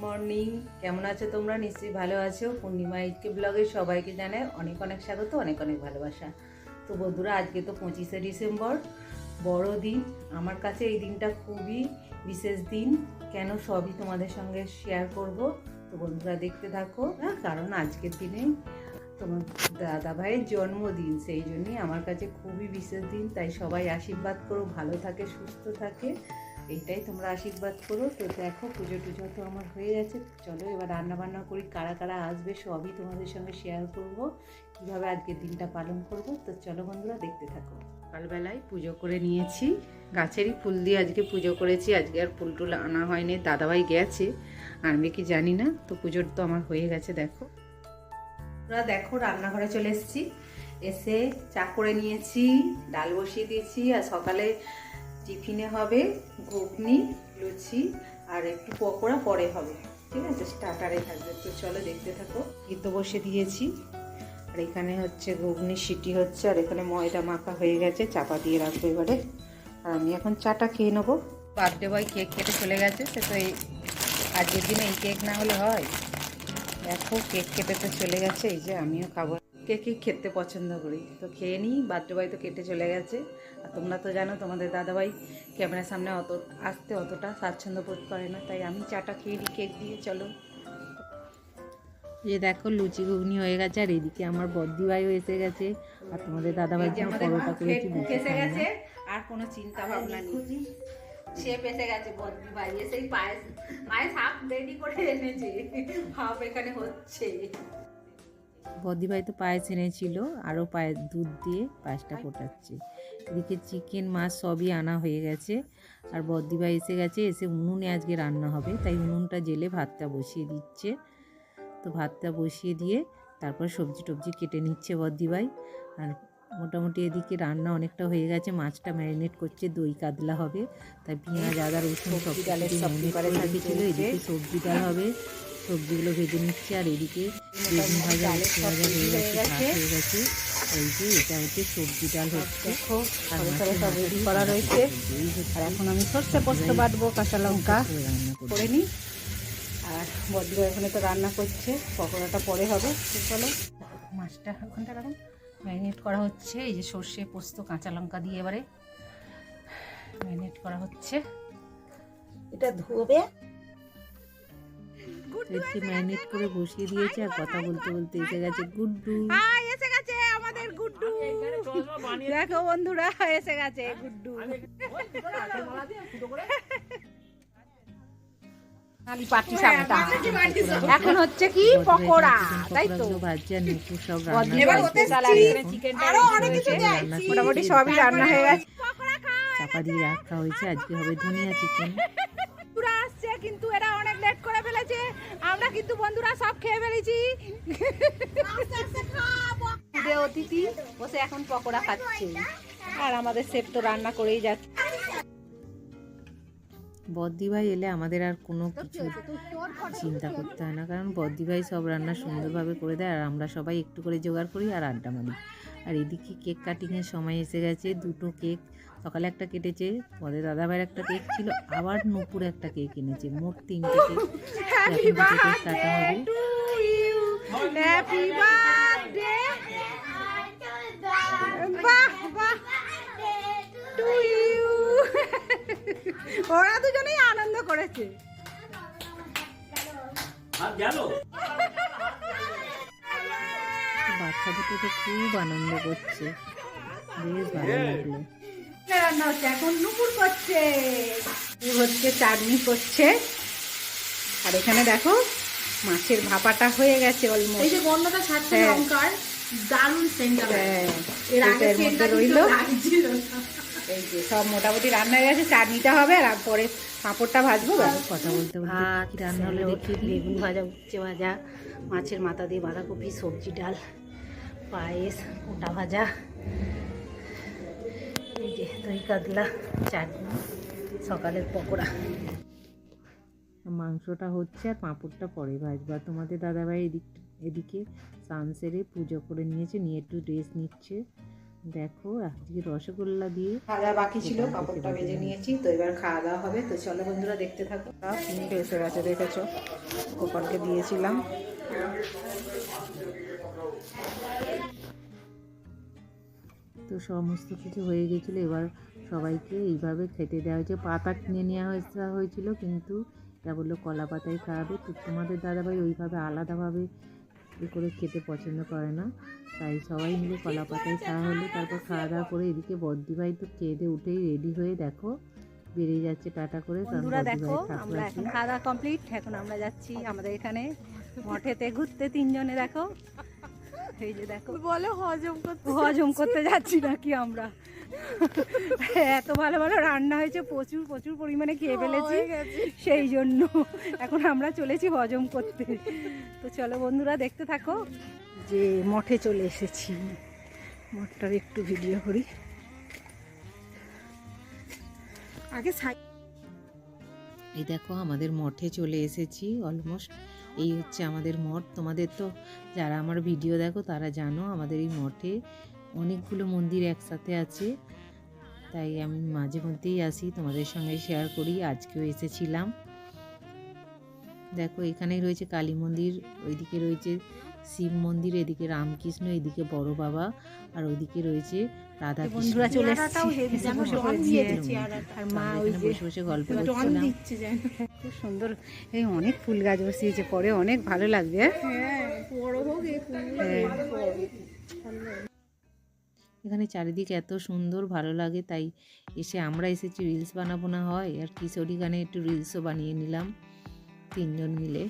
Morning. কেমন আছো তোমরা? নিশ্চয়ই ভালো আছো। পূর্ণিমা এইটকে ব্লগে সবাইকে জানাই অনেক অনেক স্বাগত অনেক অনেক ভালোবাসা। তো বন্ধুরা আজকে তো পঁচিশে ডিসেম্বর বড় দিন। আমার কাছে এই দিনটা খুবই বিশেষ দিন। কেন সবই তোমাদের সঙ্গে শেয়ার করব? তো বন্ধুরা দেখতে থাকো হ্যাঁ, কারণ আজকের দিনে তোমার দাদা ভাইয়ের জন্মদিন সেই জন্যই আমার কাছে খুবই বিশেষ দিন। তাই সবাই আশীর্বাদ করো ভালো থাকে সুস্থ থাকে। এইটাই তোমরা আশীর্বাদ করো। তো দেখো পুজো টুজো তো আমার হয়ে গেছে। চলো এবার রান্না বান্না করি। কারা কারা আসবে সবই তোমাদের সঙ্গে শেয়ার করব। কীভাবে আজকের দিনটা পালন করব। তো চলো বন্ধুরা দেখতে থাকো। সকালবেলায় পুজো করে নিয়েছি। গাছেরই ফুল দিয়ে আজকে পুজো করেছি। আজকে আর ফুল টুল আনা হয়নি। দাদাভাই গেছে। আনবে কি জানি না। তো পুজোর তো আমার হয়ে গেছে দেখো। তোমরা দেখো রান্নাঘরে চলে এসেছি। এসে চা করে নিয়েছি ডাল বসিয়ে দিয়েছি। আর সকালে টিফিনে হবে ঘুগনি, লুচি আর একটু পকোড়া পরে হবে। ঠিক আছে? স্টার্টারে থাকবে। তো চলো দেখতে থাকো। ইতো বসে দিয়েছি। আর এখানে হচ্ছে ঘুগনি, সিটি হচ্ছে, আর এখানে ময়দা মাখা হয়ে গেছে, চাপা দিয়ে রাখব এবারে। আর আমি এখন চাটা খেয়ে নেব। বার্থডে বয় কেক কেটে চলে গেছে, সে তো এই আজকের দিনে এই কেক না হলে হয়। দেখো, কেক কেটে তো চলে গেছে, এই যে আমিও খাব। কেকই খেতে পছন্দ করি? তো খেয়ে নিই বয় তো কেটে চলে গেছে। আর তোমরা তো জানো তোমাদের দাদাভাই ক্যামেরার সামনে অত আসতে অতটা স্বাচ্ছন্দ্য বোধ করে না। তাই আমি চাটা খেয়ে নিই কেক দিয়ে চলো। যে দেখো লুচি ঘুগনি হয়ে গেছে আর এদিকে আমার বদ্দি ভাইও এসে গেছে। আর তোমাদের দাদাভাই পরোটা করেছি এসে গেছে আর কোনো চিন্তা ভাবনা নেই। সে পেসে গেছে পায়েস পায়েস হাফ রেডি করে এনেছে। হাফ এখানে হচ্ছে। বদ্দি ভাই তো পায়েস এনেছিল আরও পায়ে দুধ দিয়ে পায়েসটা ফোটাচ্ছে। এদিকে চিকেন মাছ সবই আনা হয়ে গেছে। আর বদ্দি ভাই এসে গেছে এসে উনুনে আজকে রান্না হবে। তাই উনুনটা জেলে ভাতটা বসিয়ে দিচ্ছে। তো ভাতটা বসিয়ে দিয়ে তারপর সবজি টবজি কেটে নিচ্ছে বদ্দি ভাই। আর মোটামুটি এদিকে রান্না অনেকটা হয়ে গেছে। মাছটা ম্যারিনেট করছে দই কাতলা হবে। তাই পেঁয়াজ আদা রসুন সব ডালের কিছু সব করে preparation এদিকে সবজি ডাল হবে সবজিগুলো ভেজে নিচ্ছে। আর এদিকে বেগুন ভাজা উচ্ছে ভাজা হয়ে গেছে হয়ে ভাত হয়ে গেছে। এই যে এটা হচ্ছে সবজি ডাল হচ্ছে। করা রয়েছে। আর এখন আমি সর্ষে পোস্ত বাটবো কাঁচা লঙ্কা করে নিই। আর বদ্রি ওখানে তো রান্না করছে পকোড়াটা পরে হবে। চলো মাছটা ওখানটা রাখুন ম্যারিনেট করা হচ্ছে এই যে সর্ষে পোস্ত কাঁচা লঙ্কা দিয়ে এবারে ম্যারিনেট করা হচ্ছে। এটা ধোবে এদিকে ম্যারিনেট করে বসিয়ে দিয়েছে আর কথা বলতে বলতে এসে গেছে। গুড্ডু হাই এসে গেছে আমাদের গুড্ডু দেখো বন্ধুরা এসে গেছে গুড্ডু খালি এখন হচ্ছে কি পকোড়া তাই তো। মোটামুটি সবই রান্না হয়ে গেছে। চাপা দিয়ে রাখা হয়েছে। আজকে হবে ধনিয়া চিকেন ফেলেছে আমরা কিন্তু বন্ধুরা সব খেয়ে ফেলেছি। অতিথি বসে এখন পকোড়া খাচ্ছে। আর আমাদের সেফ তো রান্না করেই যাচ্ছে। বদ্দি ভাই এলে আমাদের আর কোনো কিছু চিন্তা করতে হয় না কারণ বদ্দি ভাই সব রান্না সুন্দরভাবে করে দেয় আর আমরা সবাই একটু করে জোগাড় করি আর আড্ডা মারি। আর এদিকে কেক কাটিংয়ের সময় এসে গেছে দুটো কেক সকালে একটা কেটেছে পরে দাদা ভাইয়ের একটা কেক ছিল আবার নূপুর একটা কেক এনেছে মোট তিনটে কেক। কেক কাটা হবে। হ্যাপি বার্থডে বাহ বাহ। টু ইউ ওরা দুজনেই আনন্দ করেছে। বাচ্চা দুটো তো খুব আনন্দ করছে। বেশ ভালো লাগল। রান্না হচ্ছে এখন নুপুর করছে হচ্ছে চাটনি করছে। আর এখানে দেখো মাছের ভাপাটা হয়ে গেছে অলমোস্ট এই যে গন্ধটা ছাড়ছে হ্যাঁ। লঙ্কার দারুণ সেন্ট এর আগে এর সেন্টটা রইল। এই যে সব মোটামুটি রান্না হয়ে গেছে চাটনিটা হবে আর পরে পাঁপড়টা ভাজবো কথা বলতে বলতে ভাত কি রান্না হলো দিই বেগুন ভাজা উচ্ছে ভাজা মাছের মাথা দিয়ে বাঁধাকপি সবজি ডাল পায়েস ওটা ভাজা দই কাতলা চাটনি সকালের পকোড়া। মাংসটা হচ্ছে আর পাঁপড়টা পরে ভাজবো। তোমাদের দাদাভাই এদিক এদিকে স্নান সেরে পুজো করে নিয়েছে নিয়ে একটু ড্রেস নিচ্ছে। দেখো আজকে রসগোল্লা দিয়ে খাওয়া বাকি ছিল পাপড়টা ভেজে নিয়েছি তো এবার খাওয়া দাওয়া হবে। তো চলো বন্ধুরা দেখতে থাকো। তিনটে এসে গেছে দেখেছ? গোপালকে দিয়েছিলাম। তো সমস্ত কিছু হয়ে গেছিল। এবার সবাইকে এইভাবে খেতে দেওয়া হয়েছে। পাতা কিনে নেওয়া হয়েছে হয়েছিল কিন্তু এটা বলল কলা পাতায় খাওয়াবে তো তোমাদের দাদাভাই ওইভাবে আলাদাভাবে এ করে খেতে পছন্দ করে না। তাই সবাই মিলে কলা পাতায় খাওয়া হলো। তারপর খাওয়া দাওয়া করে এদিকে বদ্দিভাই তো খেয়ে দিয়ে উঠেই রেডি হয়ে দেখো বেরিয়ে যাচ্ছে টাটা করে। বন্ধুরা দেখো আমরা এখন খাওয়া দাওয়া কমপ্লিট। এখন আমরা যাচ্ছি আমাদের এখানে মঠেতে ঘুরতে তিনজনে দেখো। এই যে দেখো। বলে হজম করতে হজম করতে যাচ্ছি নাকি আমরা? এত ভালো ভালো রান্না হয়েছে প্রচুর প্রচুর পরিমাণে খেয়ে ফেলেছি। সেই জন্য এখন আমরা চলেছি হজম করতে। তো চলো বন্ধুরা দেখতে থাকো যে মঠে চলে এসেছি। মঠটার একটু ভিডিও করি। আগে সাই এই দেখো আমাদের মঠে চলে এসেছি অলমোস্ট এই হচ্ছে আমাদের মঠ। তোমাদের তো যারা আমার ভিডিও দেখো, তারা জানো আমাদের এই মঠে অনেকগুলো মন্দির একসাথে আছে। তাই আমি মাঝে মধ্যেই আসি, তোমাদের সঙ্গে শেয়ার করি। আজকেও এসেছিলাম। দেখো এখানেই রয়েছে কালী মন্দির, ওইদিকে রয়েছে শিব মন্দির এদিকে রামকৃষ্ণ এদিকে বড় বাবা আর ওইদিকে রয়েছে রাধা বন্ধুরা চলে। আর মা ওই বসে বসে গল্প করছিলাম খুব সুন্দর। এই অনেক ফুল গাছ বসিয়েছে পরে অনেক ভালো লাগবে হ্যাঁ? হ্যাঁ বড় হোক এই ফুলগুলো হ্যাঁ। এখানে চারিদিক এত সুন্দর ভালো লাগে তাই এসে আমরা এসেছি রিলস বানাবো না হয়। আর কিশোরী গানে একটু রিলসও বানিয়ে নিলাম তিনজন মিলে।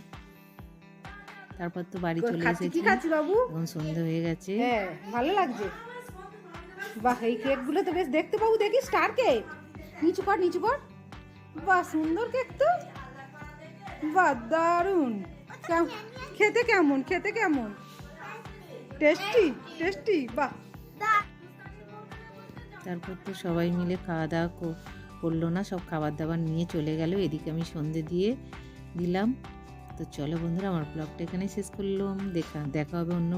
তারপর তো বাড়ি চলে খাচ্ছি কি এসেছি। খাচ্ছি বাবু? এখন সন্ধে হয়ে গেছে। হ্যাঁ ভালো লাগছে। বাহ এই কেকগুলো তো বেশ দেখতে পাবো দেখি স্টার কেক নিচু কর নিচু কর। বাহ সুন্দর কেক তো। বাহ দারুণ। খেতে কেমন খেতে কেমন? টেস্টি টেস্টি বাহ। তারপর তো সবাই মিলে খাওয়া দাওয়া করল না সব খাবার দাবার নিয়ে চলে গেল। এদিকে আমি সন্ধে দিয়ে দিলাম। তো চলো বন্ধুরা আমার ব্লগটা এখানেই শেষ করলাম। দেখা দেখা হবে অন্য